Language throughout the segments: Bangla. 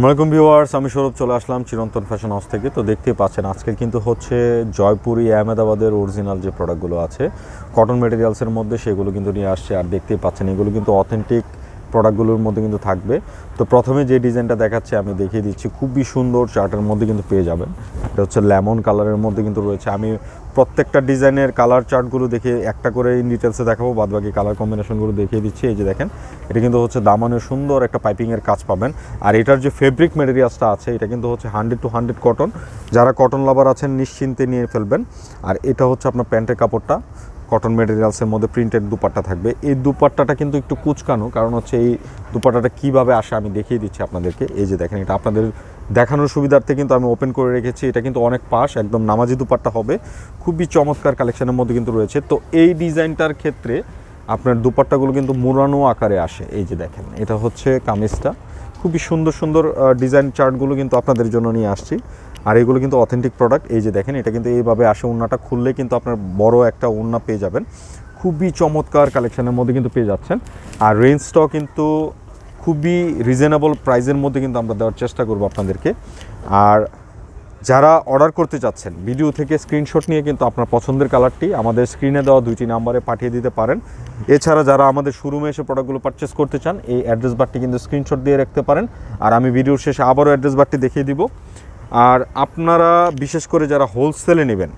আসসালামাইকুম ভিউয়ার্স, আমি সৌরভ চলে আসলাম চিরন্তন ফ্যাশন হাউস থেকে। তো দেখতে পাচ্ছেন আজকে কিন্তু হচ্ছে জয়পুরি আহমেদাবাদের অরিজিনাল যে প্রোডাক্টগুলো আছে কটন মেটেরিয়ালসের মধ্যে সেগুলো কিন্তু নিয়ে আসছে। আর দেখতেই পাচ্ছেন, এগুলো কিন্তু অথেন্টিক প্রোডাক্টগুলোর মধ্যে কিন্তু থাকবে। তো প্রথমে যে ডিজাইনটা দেখাচ্ছে, আমি দেখিয়ে দিচ্ছি, খুবই সুন্দর চার্টের মধ্যে কিন্তু পেয়ে যাবেন। এটা হচ্ছে লেমন কালারের মধ্যে কিন্তু রয়েছে। আমি প্রত্যেকটা ডিজাইনের কালার চার্টগুলো দেখে একটা করে ইন ডিটেলসে দেখাবো বাদ বাকি কালার কম্বিনেশনগুলো দেখিয়ে দিচ্ছি। এই যে দেখেন, এটা কিন্তু হচ্ছে দামানের সুন্দর একটা পাইপিংয়ের কাজ পাবেন। আর এটার যে ফেব্রিক মেটেরিয়ালসটা আছে, এটা কিন্তু হচ্ছে হান্ড্রেড টু হান্ড্রেড কটন যারা কটন লাভার আছেন, নিশ্চিন্তে নিয়ে ফেলবেন। আর এটা হচ্ছে আপনার প্যান্টের কাপড়টা। কটন মেটেরিয়ালসের মধ্যে প্রিন্টেড দুপাট্টা থাকবে। এই দুপাট্টাটা কিন্তু একটু কুচকানো, কারণ হচ্ছে এই দুপাট্টাটা কীভাবে আসে আমি দেখিয়ে দিচ্ছি আপনাদেরকে। এই যে দেখেন, এটা আপনাদের দেখানোর সুবিধার্থে কিন্তু আমি ওপেন করে রেখেছি। এটা কিন্তু অনেক পাশ, একদম নামাজি দুপাট্টা হবে। খুবই চমৎকার কালেকশনের মধ্যে কিন্তু রয়েছে। তো এই ডিজাইনটার ক্ষেত্রে আপনার দুপাট্টাগুলো কিন্তু মুরানো আকারে আসে। এই যে দেখেন, এটা হচ্ছে কামিজটা। খুবই সুন্দর সুন্দর ডিজাইন চার্টগুলো কিন্তু আপনাদের জন্য নিয়ে আসছি। আর এগুলো কিন্তু অথেন্টিক প্রোডাক্ট এই যে দেখেন, এটা কিন্তু এইভাবে আসে উন্নাটা খুললে কিন্তু আপনার বড় একটা উন্না পেয়ে যাবেন। খুবই চমৎকার কালেকশনের মধ্যে কিন্তু পেয়ে যাচ্ছেন। আর রেঞ্জটাও কিন্তু খুবই রিজনেবল প্রাইসের মধ্যে কিন্তু আমরা দেওয়ার চেষ্টা করব আপনাদেরকে। আর যারা অর্ডার করতে চাচ্ছেন ভিডিও থেকে স্ক্রিনশট নিয়ে কিন্তু আপনার পছন্দের কালারটি আমাদের স্ক্রিনে দেওয়া দুইটি নাম্বারে পাঠিয়ে দিতে পারেন। এছাড়া যারা আমাদের শোরুমে এসে প্রোডাক্টগুলো পারচেস করতে চান, এই অ্যাড্রেস বারটি কিন্তু স্ক্রিনশট দিয়ে রাখতে পারেন। আর আমি ভিডিওর শেষে আবারও অ্যাড্রেস বারটি দেখিয়ে দিব। আর আপনারা বিশেষ করে যারা হোলসেলে নেবেন,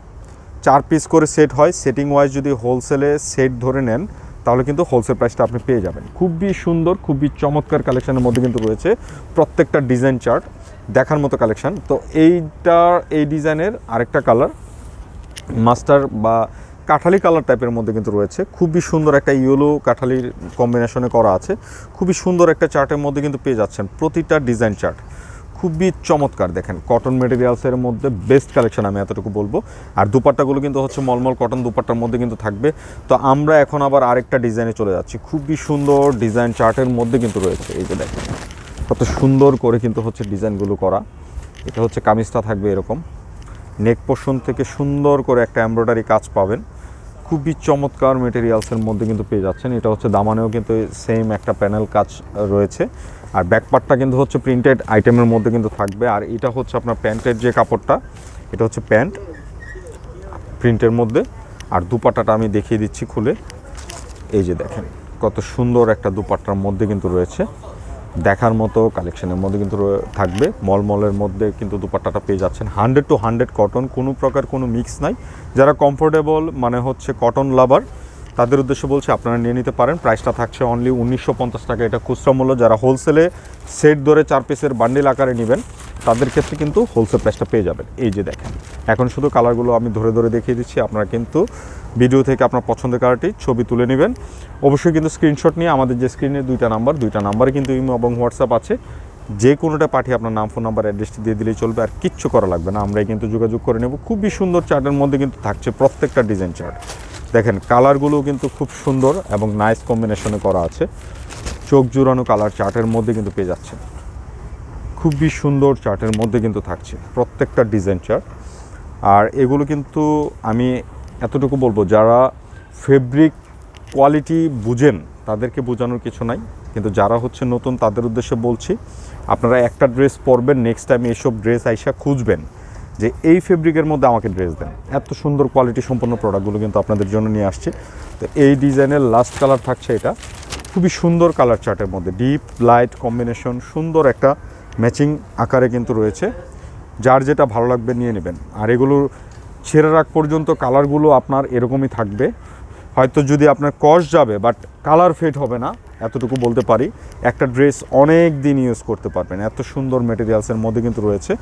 চার পিস করে সেট হয় সেটিং ওয়াইজ যদি হোলসেলে সেট ধরে নেন, তাহলে কিন্তু হোলসেল প্রাইসটা আপনি পেয়ে যাবেন। খুবই সুন্দর, খুবই চমৎকার কালেকশানের মধ্যে কিন্তু রয়েছে প্রত্যেকটা ডিজাইন চার্ট দেখার মতো কালেকশান তো এইটার এই ডিজাইনের আরেকটা কালার মাস্টার বা কাঠালি কালার টাইপের মধ্যে কিন্তু রয়েছে। খুবই সুন্দর একটা ইয়েলো কাঠালির কম্বিনেশনে করা আছে। খুবই সুন্দর একটা চার্টের মধ্যে কিন্তু পেয়ে যাচ্ছেন প্রতিটা ডিজাইন চার্ট খুবই চমৎকার, দেখেন। কটন মেটেরিয়ালসের মধ্যে বেস্ট কালেকশন আমি এতটুকু বলব। আর দুপাট্টাগুলো কিন্তু হচ্ছে মলমল কটন দুপাট্টার মধ্যে কিন্তু থাকবে। তো আমরা এখন আবার আরেকটা ডিজাইনে চলে যাচ্ছি। খুবই সুন্দর ডিজাইন চার্টের মধ্যে কিন্তু রয়েছে। এই যে দেখেন, কত সুন্দর করে কিন্তু হচ্ছে ডিজাইনগুলো করা। এটা হচ্ছে কামিজটা থাকবে এরকম। নেক পোর্শন থেকে সুন্দর করে একটা এমব্রয়ডারি কাজ পাবেন। খুবই চমৎকার মেটেরিয়ালসের মধ্যে কিন্তু পেয়ে যাচ্ছেন। এটা হচ্ছে দামানেও কিন্তু সেম একটা প্যানেল কাজ রয়েছে। আর ব্যাকপার্টটা কিন্তু হচ্ছে প্রিন্টেড আইটেমের মধ্যে কিন্তু থাকবে। আর এটা হচ্ছে আপনার প্যান্টের যে কাপড়টা, এটা হচ্ছে প্যান্ট প্রিন্টের মধ্যে। আর দুপাট্টাটা আমি দেখিয়ে দিচ্ছি খুলে। এই যে দেখেন, কত সুন্দর একটা দুপাট্টার মধ্যে কিন্তু রয়েছে। দেখার মতো কালেকশনের মধ্যে কিন্তু থাকবে। মলমলের মধ্যে কিন্তু দুপাট্টাটা পেয়ে যাচ্ছেন। হান্ড্রেড টু হান্ড্রেড কটন কোনো প্রকার কোনো মিক্স নাই। যারা কমফোর্টেবল মানে হচ্ছে কটন লাভার তাদের উদ্দেশ্যে বলছে আপনারা নিয়ে নিতে পারেন। প্রাইসটা থাকছে অনলি উনিশশো পঞ্চাশ টাকা। এটা খুচরা মূল্য। যারা হোলসেলে সেট ধরে চার পিসের বান্ডিল আকারে নেবেন, তাদের ক্ষেত্রে কিন্তু হোলসেল প্রাইসটা পেয়ে যাবেন। এই যে দেখেন। এখন শুধু কালারগুলো আমি ধরে ধরে দেখিয়ে দিচ্ছি। আপনারা কিন্তু ভিডিও থেকে আপনার পছন্দের কালারটি ছবি তুলে নেবেন। অবশ্যই কিন্তু স্ক্রিনশট নিয়ে আমাদের যে স্ক্রিনে দুইটা নাম্বার দুইটা নাম্বারে কিন্তু ইমো এবং হোয়াটসঅ্যাপ আছে। যে কোনোটা পাঠিয়ে আপনার নাম ফোন নাম্বার অ্যাড্রেসটি দিয়ে দিলেই চলবে। আর কিচ্ছু করা লাগবে না। আমরাই কিন্তু যোগাযোগ করে নেব। খুবই সুন্দর চার্টের মধ্যে কিন্তু থাকছে প্রত্যেকটা ডিজাইন চার্ট দেখেন, কালারগুলো কিন্তু খুব সুন্দর এবং নাইস কম্বিনেশনে করা আছে। চোখ জুড়ানো কালার চার্টের মধ্যে কিন্তু পেয়ে যাচ্ছেন। খুবই সুন্দর চার্টের মধ্যে কিন্তু থাকছে প্রত্যেকটা ডিজাইন চার্ট আর এগুলো কিন্তু আমি এতটুকু বলব, যারা ফেব্রিক কোয়ালিটি বুঝেন, তাদেরকে বোঝানোর কিছু নাই। কিন্তু যারা হচ্ছে নতুন, তাদের উদ্দেশ্যে বলছি, আপনারা একটা ড্রেস পরবেন নেক্সট টাইম এইসব ড্রেস আইসা খুঁজবেন। যে এই ফেব্রিকের মধ্যে আমাকে ড্রেস দেন। এত সুন্দর কোয়ালিটি সম্পন্ন প্রোডাক্টগুলো কিন্তু আপনাদের জন্য নিয়ে আসছে। তো এই ডিজাইনের লাস্ট কালার থাকছে এটা। খুবই সুন্দর কালার চার্টের মধ্যে। ডিপ লাইট কম্বিনেশন সুন্দর একটা ম্যাচিং আকারে কিন্তু রয়েছে। যার যেটা ভালো লাগবে নিয়ে নেবেন। আর এগুলো ছেঁড়ে রাখ পর্যন্ত কালারগুলো আপনার এরকমই থাকবে। হয়তো যদি আপনার কস্ট যাবে বাট কালার ফেড হবে না। এতটুকু বলতে পারি, একটা ড্রেস অনেক দিন ইউজ করতে পারবেন। এত সুন্দর মেটেরিয়ালসের মধ্যে কিন্তু রয়েছে।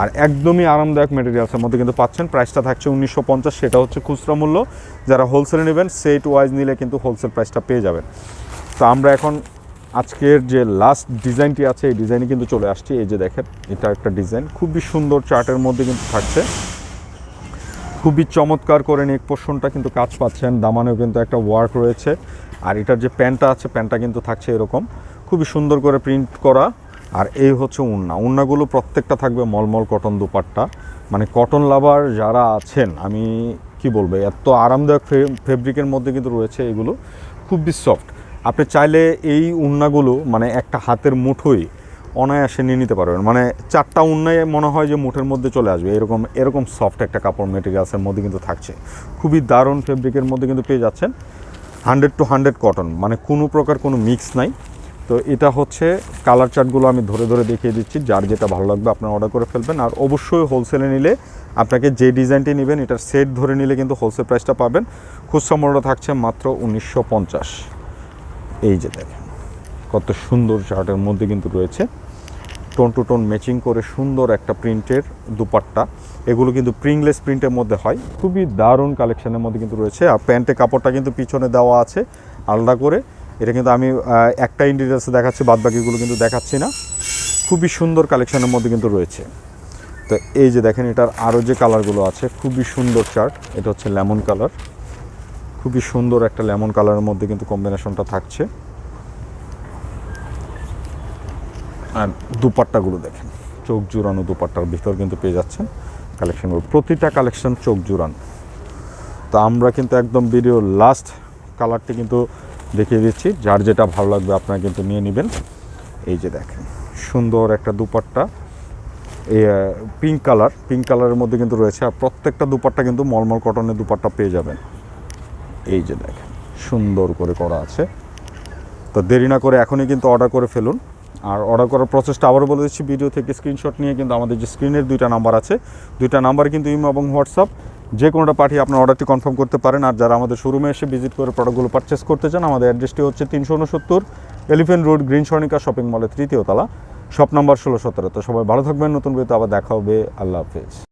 আর একদমই আরামদায়ক মেটেরিয়ালসের মধ্যে কিন্তু পাচ্ছেন। প্রাইসটা থাকছে উনিশশো পঞ্চাশ সেটা হচ্ছে খুচরা মূল্য। যারা হোলসেলে নেবেন সেট ওয়াইজ নিলে কিন্তু হোলসেল প্রাইসটা পেয়ে যাবেন। তো আমরা এখন আজকের যে লাস্ট ডিজাইনটি আছে, এই ডিজাইনে কিন্তু চলে আসছি। এই যে দেখেন, এটা একটা ডিজাইন খুবই সুন্দর চার্টের মধ্যে কিন্তু থাকছে। খুবই চমৎকার করে নেক পোর্শনটা কিন্তু কাজ পাচ্ছেন। দামানেও কিন্তু একটা ওয়ার্ক রয়েছে। আর এটার যে প্যান্টটা আছে, প্যান্টটা কিন্তু থাকছে এরকম। খুবই সুন্দর করে প্রিন্ট করা। আর এই হচ্ছে উন্না। উন্নাগুলো প্রত্যেকটা থাকবে মলমল কটন দুপাট্টা। মানে কটন লাভার যারা আছেন, আমি কি বলব, এত আরামদায়ক ফেব্রিকের মধ্যে কিন্তু রয়েছে এগুলো। খুবই সফট আপনি চাইলে এই উন্নাগুলো মানে একটা হাতের মুঠোই অনায়াসে নিয়ে নিতে পারবেন। মানে চারটা উন্নয়ে মনে হয় যে মুঠের মধ্যে চলে আসবে। এরকম এরকম সফট একটা কাপড় মেটেরিয়ালসের মধ্যে কিন্তু থাকছে। খুবই দারুণ ফেব্রিকের মধ্যে কিন্তু পেয়ে যাচ্ছেন। হান্ড্রেড টু হান্ড্রেড কটন মানে কোনো প্রকার কোনো মিক্স নাই। তো এটা হচ্ছে কালার চার্টগুলো আমি ধরে ধরে দেখিয়ে দিচ্ছি, যার যেটা ভালো লাগবে আপনারা অর্ডার করে ফেলবেন। আর অবশ্যই হোলসেলে নিলে আপনাকে যে ডিজাইনটি নেবেন, এটার সেট ধরে নিলে কিন্তু হোলসেল প্রাইসটা পাবেন। খুচরা মূল্য থাকছে মাত্র উনিশশো পঞ্চাশ। এই যে দেখেন, কত সুন্দর চার্টের মধ্যে কিন্তু রয়েছে। টোন টু টোন ম্যাচিং করে সুন্দর একটা প্রিন্টের দুপাট্টা। এগুলো কিন্তু প্রিংলেস প্রিন্টের মধ্যে হয়। খুবই দারুণ কালেকশনের মধ্যে কিন্তু রয়েছে। আর প্যান্টের কাপড়টা কিন্তু পিছনে দেওয়া আছে আলাদা করে। এটা কিন্তু আমি একটা ইন্ডিটেলসে দেখাচ্ছি বাদ বাকিগুলো কিন্তু দেখাচ্ছি না। খুবই সুন্দর কালেকশনের মধ্যে কিন্তু রয়েছে। তো এই যে দেখেন, এটার আরও যে কালারগুলো আছে, খুবই সুন্দর চার্ট। এটা হচ্ছে লেমন কালার। খুবই সুন্দর একটা লেমন কালারের মধ্যে কিন্তু কম্বিনেশনটা থাকছে। আর দুপাট্টাগুলো দেখেন। চোখ জুড়ানো দুপাট্টার ভিতর কিন্তু পেয়ে যাচ্ছেন কালেকশনগুলো। প্রতিটা কালেকশন চোখ জুড়ানো। তো আমরা কিন্তু একদম ভিডিও লাস্ট কালারটি কিন্তু দেখিয়ে দিচ্ছি। যার যেটা ভালো লাগবে আপনারা কিন্তু নিয়ে নেবেন। এই যে দেখেন, সুন্দর একটা দুপাট্টা। এই পিঙ্ক কালার পিঙ্ক কালারের মধ্যে কিন্তু রয়েছে। আর প্রত্যেকটা দুপাট্টা কিন্তু মলমল কটনের দুপাট্টা পেয়ে যাবেন। এই যে দেখেন, সুন্দর করে করা আছে। তো দেরি না করে এখনই কিন্তু অর্ডার করে ফেলুন। আর অর্ডার করার প্রসেসটা আবারও বলে দিচ্ছি ভিডিও থেকে স্ক্রিনশট নিয়ে কিন্তু আমাদের যে স্ক্রিনের দুইটা নাম্বার আছে, দুইটা নাম্বার কিন্তু ইমো এবং হোয়াটসঅ্যাপ যে কোনোটা পাঠিয়ে আপনার অর্ডারটি কনফার্ম করতে পারেন। আর যারা আমাদের শোরুমে এসে ভিজিট করে প্রোডাক্টগুলো পারচেস করতে চান, আমাদের অ্যাড্রেসটি হচ্ছে তিনশো উনসত্তর Elephant Road green Swarnika shopping মলের তৃতীয় তলা শপ নাম্বার ষোলো সতেরো। তো সবাই ভালো থাকবেন, নতুন বইতে আবার দেখা হবে। আল্লাহ হাফেজ।